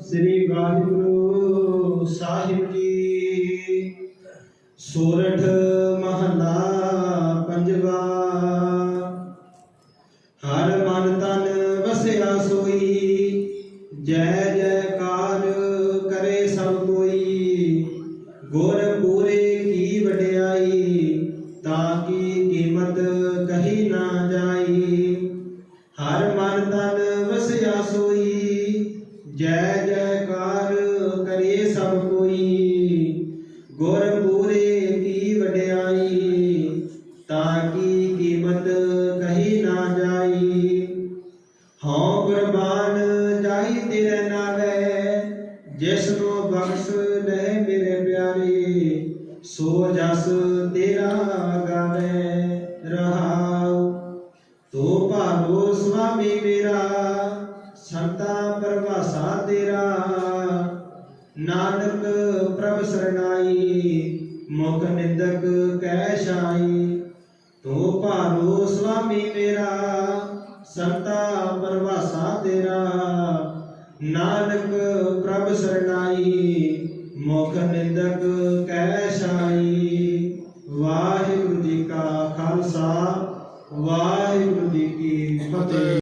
ਸ੍ਰੀ ਵਾਹਿਗੁਰੂ ਸਾਹਿਬ ਜੀ। ਸੋਰਠ ਮਹਲਾ ਪੰਜਵਾ। ਹਰ ਮਨ ਤਨ ਵਸਿਆ ਸੋਈ, ਜੈ ਜੈਕਾਰ ਕਰੇ ਸਭ ਕੋਈ। ਗੁਰ ਪੂਰੇ ਕੀ ਵਡਿਆਈ, ਤਾਂ ਕੀ ਕੀਮਤ ਕਹੀ ਨਾ ਜਾਈ। ਹਰ ਮਨ ਤਨ ਵਸਿਆ ਸੋਈ ਜੈ ਜੈਕਾਰ ਕਰੇ ਸਭ ਕੋਈ। ਗੁਰ ਪੂਰੇ ਕੀ ਵਡਿਆਈ, ਤਾਂ ਕੀ ਕੀਮਤ ਕਹੀ ਨਾ ਜਾਈ। ਹਉ ਕੁਰਬਾਨ ਜਾਈ ਤੇਰੇ ਨਾਲੇ ਜਿਸ ਨੂੰ ਬਖਸ਼ ਲੈ ਮੇਰੇ ਪਿਆਰੇ, ਸੋ ਜਸ ਤੇਰਾ ਗਾਵੇ ਰਹਾਉ। ਤੋ ਭਾਲੋ ਸੁਆਮੀ ਮੇਰਾ ਪਰਵਾਸਾ ਤੇਰਾ ਨਾਨਕ ਪ੍ਰਭ ਸਰਣਾਈ, ਮੁਖ ਨਿੰਦਕ ਕਹਿ ਛਾਈ। ਤੂੰ ਭਾਰੋ ਸੁਆਮੀ ਮੇਰਾ, ਸੰਤਾ ਪਰਵਾਸਾ ਤੇਰਾ ਨਾਨਕ ਪ੍ਰਭ ਸਰਣਾਈ, ਮੁਖ ਨਿੰਦਕ ਕਹਿ ਛਾਈ। ਵਾਹਿਗੁਰੂ ਜੀ ਕਾ ਖਾਲਸਾ, ਵਾਹਿਗੁਰੂ ਜੀ ਕੀ ਫਤਿਹ।